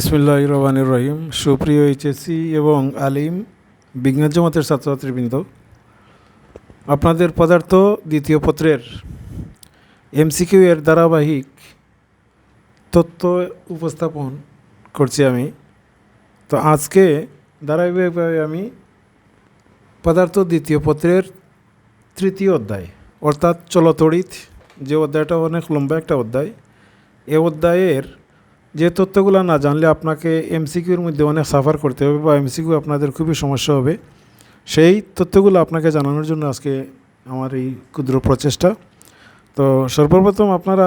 ইসমিল্লাহ রহমানুর রহিম সুপ্রিয় এইচএসসি এবং আলিম বিজ্ঞান জমাতের ছাত্রছাত্রীবৃন্দ, আপনাদের পদার্থ দ্বিতীয় পত্রের এমসিকিউ এর ধারাবাহিক তথ্য উপস্থাপন করছি আমি। তো আজকে ধারাবাহিকভাবে আমি পদার্থ দ্বিতীয় পত্রের তৃতীয় অধ্যায়, অর্থাৎ চলতড়িৎ যে অধ্যায়টা অনেক লম্বা একটা অধ্যায়, এ অধ্যায়ের যে তথ্যগুলো না জানলে আপনাকে এমসিকিউর মধ্যে অনেক সাফার করতে হবে বা এমসিকিউ আপনাদের খুবই সমস্যা হবে। সেই তথ্যগুলো আপনাকে জানানোর জন্য আজকে আমার এই ক্ষুদ্র প্রচেষ্টা। তো সর্বপ্রথম আপনারা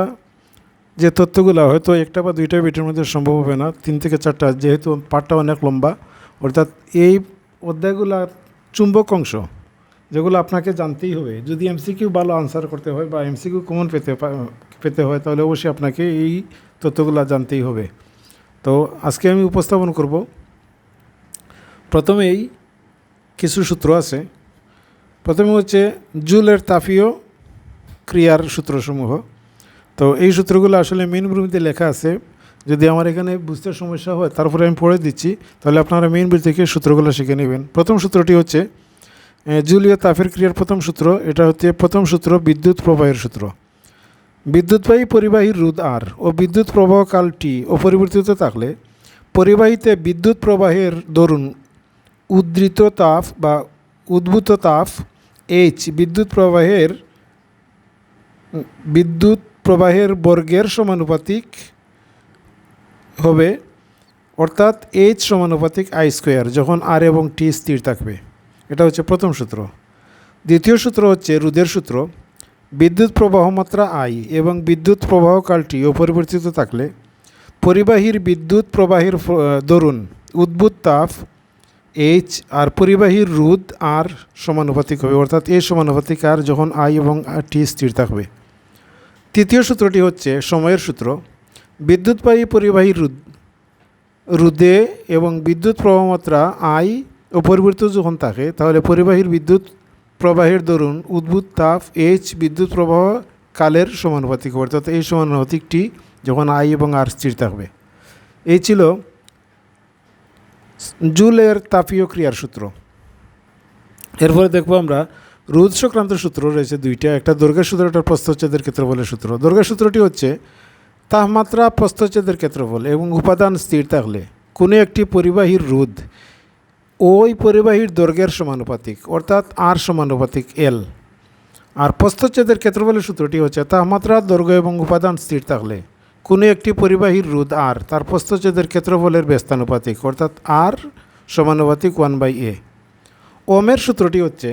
যে তথ্যগুলো হয়তো একটা বা দুইটা বিটের মধ্যে সম্ভব হবে না, তিন থেকে চারটা, যেহেতু পাঠটা অনেক লম্বা, অর্থাৎ এই অধ্যায়গুলোর চুম্বক অংশ যেগুলো আপনাকে জানতেই হবে। যদি এমসিকিউ ভালো আনসার করতে হয় বা এমসিকিউ কমন পেতে পেতে হয়, তাহলে অবশ্যই আপনাকে এই তথ্যগুলো জানতেই হবে। তো আজকে আমি উপস্থাপন করব। প্রথমেই কিছু সূত্র আছে। প্রথমে হচ্ছে জুলের তাপীয় ক্রিয়ার সূত্রসমূহ। তো এই সূত্রগুলো আসলে মেন ভূমিতে লেখা আছে। যদি আমার এখানে বুঝতে সমস্যা হয়, তারপরে আমি পড়ে দিচ্ছি, তাহলে আপনারা মেন বই থেকে সূত্রগুলো শিখে নেবেন। প্রথম সূত্রটি হচ্ছে জুলীয় তাপের ক্রিয়ার প্রথম সূত্র, এটা হচ্ছে প্রথম সূত্র বিদ্যুৎ প্রবাহের সূত্র। বিদ্যুৎবাহী পরিবাহীর রোধ আর ও বিদ্যুৎ প্রবাহ কাল টি অপরিবর্তিত থাকলে পরিবাহীতে বিদ্যুৎ প্রবাহের দরুন উদ্ধৃত তাপ বা উদ্ভূত তাপ এইচ বিদ্যুৎ প্রবাহের বিদ্যুৎ প্রবাহের বর্গের সমানুপাতিক হবে, অর্থাৎ এইচ সমানুপাতিক আই স্কোয়ার যখন আর এবং টি স্থির থাকবে। এটা হচ্ছে প্রথম সূত্র। দ্বিতীয় সূত্র হচ্ছে রোধের সূত্র। বিদ্যুৎ প্রবাহ মাত্রা আই এবং বিদ্যুৎ প্রবাহ কালটি অপরিবর্তিত থাকলে পরিবাহীর বিদ্যুৎ প্রবাহের দরুন উদ্ভূত তাপ এইচ আর পরিবাহীর রোধ আর সমানুপাতিক হবে, অর্থাৎ এ সমানুপাতিক আর যখন আই এবং টি স্থির থাকবে। তৃতীয় সূত্রটি হচ্ছে সময়ের সূত্র। বিদ্যুৎবাহী পরিবাহী রোধ, রোধে এবং বিদ্যুৎ প্রবাহমাত্রা আই অপরিবর্তিত যখন থাকে, তাহলে পরিবাহীর বিদ্যুৎ প্রবাহের দরুন উদ্ভূত তাপ এইচ বিদ্যুৎ প্রবাহ কালের সমানুপাতিক হবে। অর্থাৎ এই সমানুপাতিকটি যখন আই এবং আর স্থির থাকবে। এই ছিল জুলের তাপীয় ক্রিয়ার সূত্র। এরপরে দেখব আমরা রোধ সংক্রান্ত সূত্র রয়েছে দুইটা। একটা দৈর্ঘ্যের সূত্র, একটা প্রস্থচ্ছেদের ক্ষেত্রফলের সূত্র। দৈর্ঘ্যের সূত্রটি হচ্ছে তাপমাত্রা, প্রস্থচ্ছেদের ক্ষেত্রফল এবং উপাদান স্থির থাকলে। কোনো একটি পরিবাহীর রোধ ওই পরিবাহীর দৈর্ঘ্যের সমানুপাতিক, অর্থাৎ আর সমানুপাতিক এল। আর প্রস্থচ্ছেদের ক্ষেত্রফলের সূত্রটি হচ্ছে তাপমাত্রা দৈর্ঘ্য এবং উপাদান স্থির থাকলে কোনো একটি পরিবাহীর রোধ আর, তার প্রস্থচ্ছেদের ক্ষেত্রফলের ব্যস্তানুপাতিক, অর্থাৎ আর সমানুপাতিক ওয়ান বাই এ। ওমের সূত্রটি হচ্ছে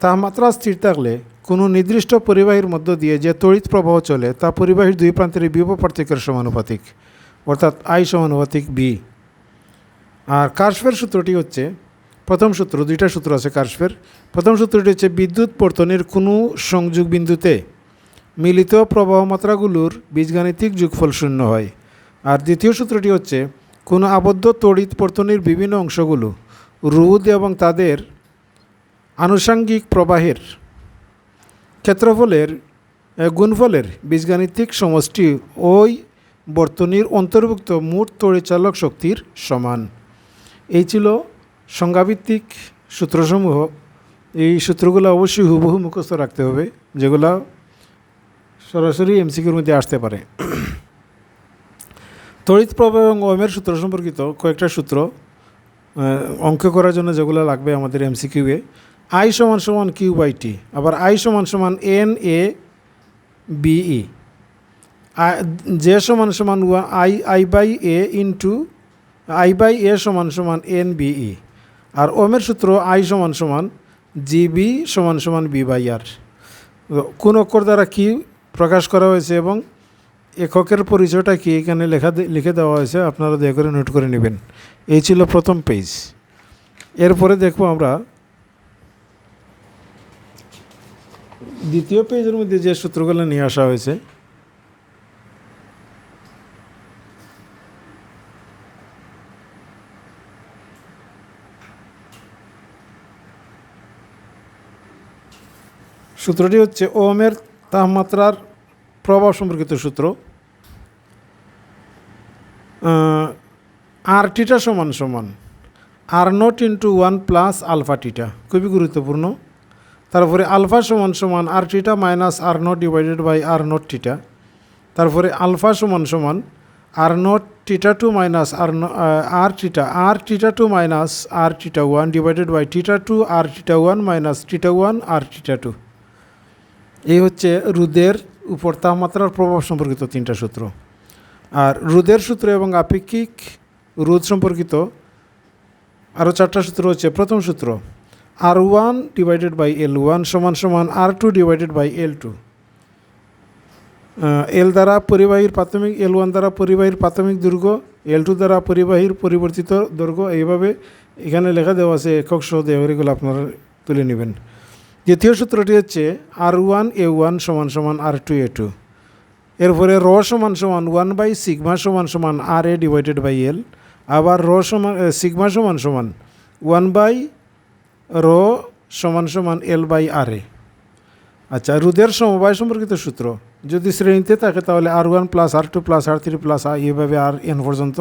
তাপমাত্রা স্থির থাকলে কোনো নির্দিষ্ট পরিবাহীর মধ্য দিয়ে যে তড়িৎ প্রবাহ চলে, তা পরিবাহীর দুই প্রান্তের বিভব পার্থক্যের সমানুপাতিক, অর্থাৎ আই সমানুপাতিক বি। আর কার্সফের সূত্রটি হচ্ছে প্রথম সূত্র, দুইটা সূত্র আছে কার্সফের প্রথম সূত্রটি হচ্ছে, বিদ্যুৎ পর্তনের কোনো সংযোগ বিন্দুতে মিলিত প্রবাহ মাত্রাগুলোর বীজগাণিতিক যোগফল শূন্য হয়। আর দ্বিতীয় সূত্রটি হচ্ছে, কোনো আবদ্ধ তড়িৎ পর্তনের বিভিন্ন অংশগুলো রোধ এবং তাদের আনুষাঙ্গিক প্রবাহের ক্ষেত্রফলের গুণফলের বীজগাণিতিক সমষ্টি ওই বর্তনীর অন্তর্ভুক্ত মোট তড়িচালক শক্তির সমান। এই ছিল সংজ্ঞাভিত্তিক সূত্রসমূহ, এই সূত্রগুলো অবশ্যই হুবহু মুখস্থ রাখতে হবে, যেগুলো সরাসরি এমসিকিউর মধ্যে আসতে পারে। তড়িৎ প্রবাহ এবং ওমের সূত্র সম্পর্কিত কয়েকটা সূত্র অঙ্ক করার জন্য যেগুলো লাগবে আমাদের এমসিকিউয়ে। আই সমান সমান কিউ বাই টি, আবার আই সমান সমান এন এ বিই জে সমান সমান I I by A into, I by A সমান সমান এন বিই আর ওমের সূত্র আই সমান সমান জিবি সমান সমান বি বাই আর। কোন অক্ষর দ্বারা কি প্রকাশ করা হয়েছে এবং এককের পরিচয়টা কি এখানে লেখা লিখে দেওয়া হয়েছে আপনারা দয়া করে নোট করে নেবেন। এই ছিল প্রথম পেজ এরপরে দেখব আমরা দ্বিতীয় পেজের মধ্যে যে সূত্রগুলো নিয়ে আসা হয়েছে সূত্রটি হচ্ছে ওমের তাপমাত্রার প্রভাব সম্পর্কিত সূত্র। আর টিটা সমান সমান R nought into one plus alpha theta খুবই গুরুত্বপূর্ণ। তারপরে আলফা সমান সমান R theta minus R nought divided by R nought theta তারপরে আলফা সমান সমান R nought theta two minus R R theta R theta two minus R theta one divided by theta two R theta one minus theta one R theta two এই হচ্ছে রোদের উপর তাপমাত্রার প্রভাব সম্পর্কিত তিনটা সূত্র। আর রোদের সূত্র এবং আপেক্ষিক রোদ সম্পর্কিত আরও চারটা সূত্র হচ্ছে প্রথম সূত্র, R one divided by L one সমান সমান R two divided by L two. L দ্বারা পরিবাহীর প্রাথমিক, এল ওয়ান দ্বারা পরিবাহীর প্রাথমিক দৈর্ঘ্য এল টু দ্বারা পরিবাহীর পরিবর্তিত দৈর্ঘ্য এইভাবে এখানে লেখা দেওয়া আছে একক সহ দেওয়া এগুলো আপনারা তুলে নেবেন। দ্বিতীয় সূত্রটি হচ্ছে আর ওয়ান এ ওয়ান সমান সমান আর টু এ টু। এরপরে র সমান সমান ওয়ান বাই সিগমা সমান সমান আর এ ডিভাইডেড বাই এল। আবার র সমান সিগমা সমান সমান ওয়ান বাই র সমান সমান এল বাই আর এ। আচ্ছা রোদের সমবায় সম্পর্কিত সূত্র। যদি শ্রেণীতে থাকে তাহলে R one plus R two plus R three plus R এইভাবে আর এন পর্যন্ত।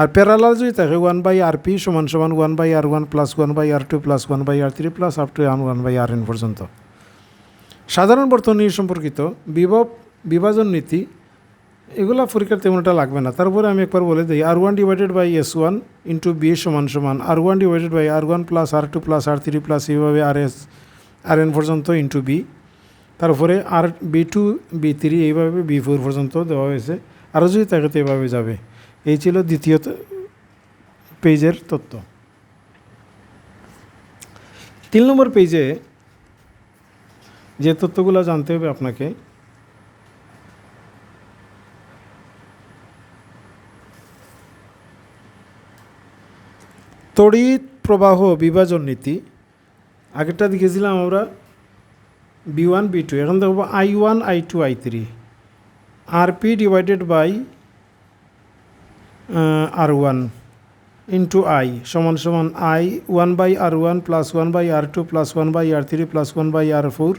আর প্যারালাল যদি থাকে ওয়ান বাই আর পি সমান সমান one by R one plus one by R two plus one by R three plus up to An one by R N পর্যন্ত। সাধারণ বর্তনী সম্পর্কিত বিভব, বিভাজন নীতি, এগুলা পরীক্ষার তেমন একটা লাগবে না। তারপরে আমি একবার বলে দিই R one divided by S one into B সমান সমান R one divided by R one plus R two plus R three plus এইভাবে আর এস আর এন পর্যন্ত ইন্টু বি তারপরে আর বি টু বি থ্রি এইভাবে B four পর্যন্ত দেওয়া হয়েছে। আরও যদি থাকে তো এভাবে যাবে। এই ছিল দ্বিতীয় পেজের তথ্য তিন নম্বর পেজে যে তথ্যগুলো জানতে হবে আপনাকে, তড়িৎ প্রবাহ বিভাজন নীতি, আগেরটা দেখেছিলাম আমরা বি ওয়ান বি টু এখন দেখব I one I two I three R P divided by R one into I সমান সমান I one by R one plus one by R two plus one by R three plus one by R four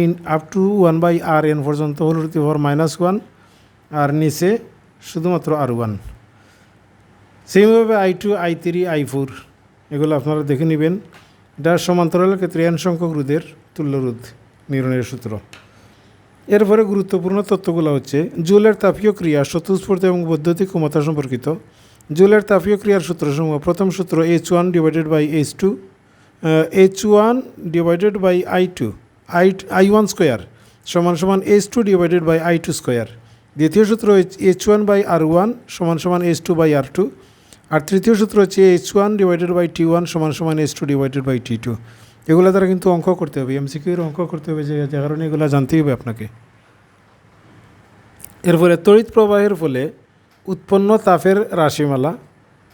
in up to one by R N পর্যন্ত হল two four minus one আর নিচে শুধুমাত্র R one সেইভাবে I two I three I four এগুলো আপনারা দেখে নেবেন। এটা সমান্তরালের ক্ষেত্রে এন সংখ্যক রোধের তুল্য রোধ নির্ণয়ের সূত্র। এরপরে গুরুত্বপূর্ণ তথ্যগুলো হচ্ছে, জুলের তাপীয় ক্রিয়া স্বতঃস্ফূর্ত এবং বৈদ্যুতিক ক্ষমতা সম্পর্কিত। জুলের তাপীয় ক্রিয়ার সূত্রসমূহ, প্রথম সূত্র H one divided by H two H one divided by I two I I one square সমান সমান H two divided by I two square দ্বিতীয় সূত্র H one by R one সমান সমান H two by R two আর তৃতীয় সূত্র হচ্ছে H one divided by T one সমান সমান H two divided by T two এগুলো দ্বারা কিন্তু অঙ্ক করতে হবে এমসিকিউর অঙ্ক করতে হবে যে যে কারণে এগুলো জানতেই হবে আপনাকে। এরপরে তড়িৎ প্রবাহের ফলে উৎপন্ন তাপের রাশিমালা,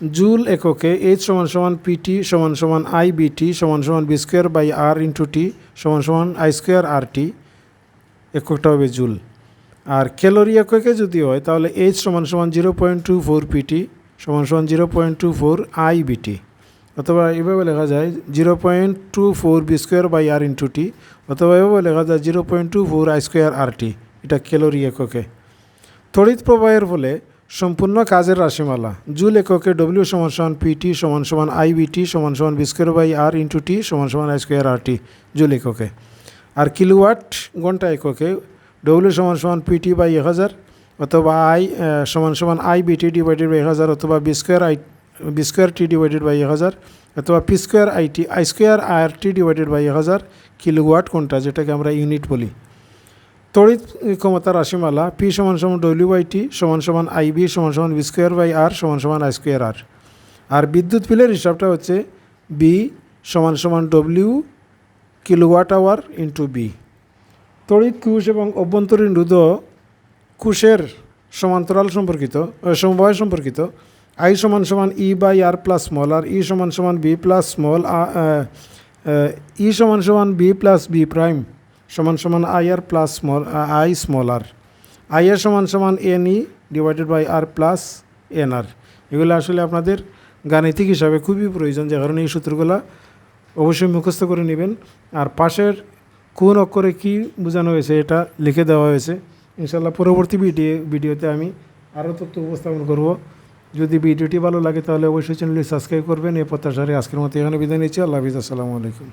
জুল এককে এইচ সমান সমান পিটি সমান সমান আই বিটি সমান সমান V square by R into T সমান সমান আই স্কোয়ার আর টি এককটা হবে জুল। আর ক্যালোরি এককে যদি হয়, তাহলে এইচ সমান সমান zero point two four PT সমান সমান zero point two four I VT অথবা এভাবে লেখা যায় zero point two four V square by R into T অথবা এভাবে লেখা যায় zero point two four I square R T এটা ক্যালোরি এককে। তড়িৎ প্রবাহের ফলে সম্পূর্ণ কাজের রাশিমালা, জুল এককে ডব্লিউ সমান সমান পিটি সমান সমান আই বিটি সমান সমান V square by R into T সমান সমান I square R T joule এককে। আর কিলোওয়াট ঘণ্টা এককে ডব্লিউ সমান সমান পিটি বাই এক হাজার, অথবা আই সমান সমান আই বিটি ডিভাইডেড বাই এক হাজার, অথবা V square I V square T divided by এক হাজার অথবা P square I T I square R T divided by এক হাজার কিলোওয়াট কোনটা যেটাকে আমরা ইউনিট বলি তড়িৎ ক্ষমতা রাশিমালা পি সমান সমান ডব্লিউ বাই টি সমান সমান আই বি সমান সমান বি স্কোয়ার বাই আর সমান সমান আই স্কোয়ার আর আর বিদ্যুৎ বিলের হিসাবটা হচ্ছে বি সমান সমান W kilowatt hour into B তড়িৎ কুশ এবং অভ্যন্তরীণ রোধ কুশের সমান্তরাল সম্পর্কিত সমবায় সম্পর্কিত আই সমান সমান E by R plus small, R E সমান সমান বি প্লাস স্মল ই সমান সমান বি প্লাস বি প্রাইম, সমান সমান I R plus small I small R. I R সমান সমান N E divided by R plus N R এগুলো আসলে আপনাদের গাণিতিক হিসাবে খুবই প্রয়োজন, যে কারণে এই সূত্রগুলো অবশ্যই মুখস্থ করে নেবেন। আর পাশের কোন অক্ষরে কি বোঝানো হয়েছে এটা লিখে দেওয়া হয়েছে। ইনশাল্লাহ পরবর্তী ভিডিও ভিডিওতে আমি আরও তথ্য উপস্থাপন করব। যদি ভিডিওটি ভালো লাগে তাহলে অবশ্যই চ্যানেলটি সাবস্ক্রাইব করবেন। এই প্রত্যাশারে আজকের মতো এখানে বিদায় নিচ্ছি। আল্লাহ হাফিজ। আসসালামু আলাইকুম।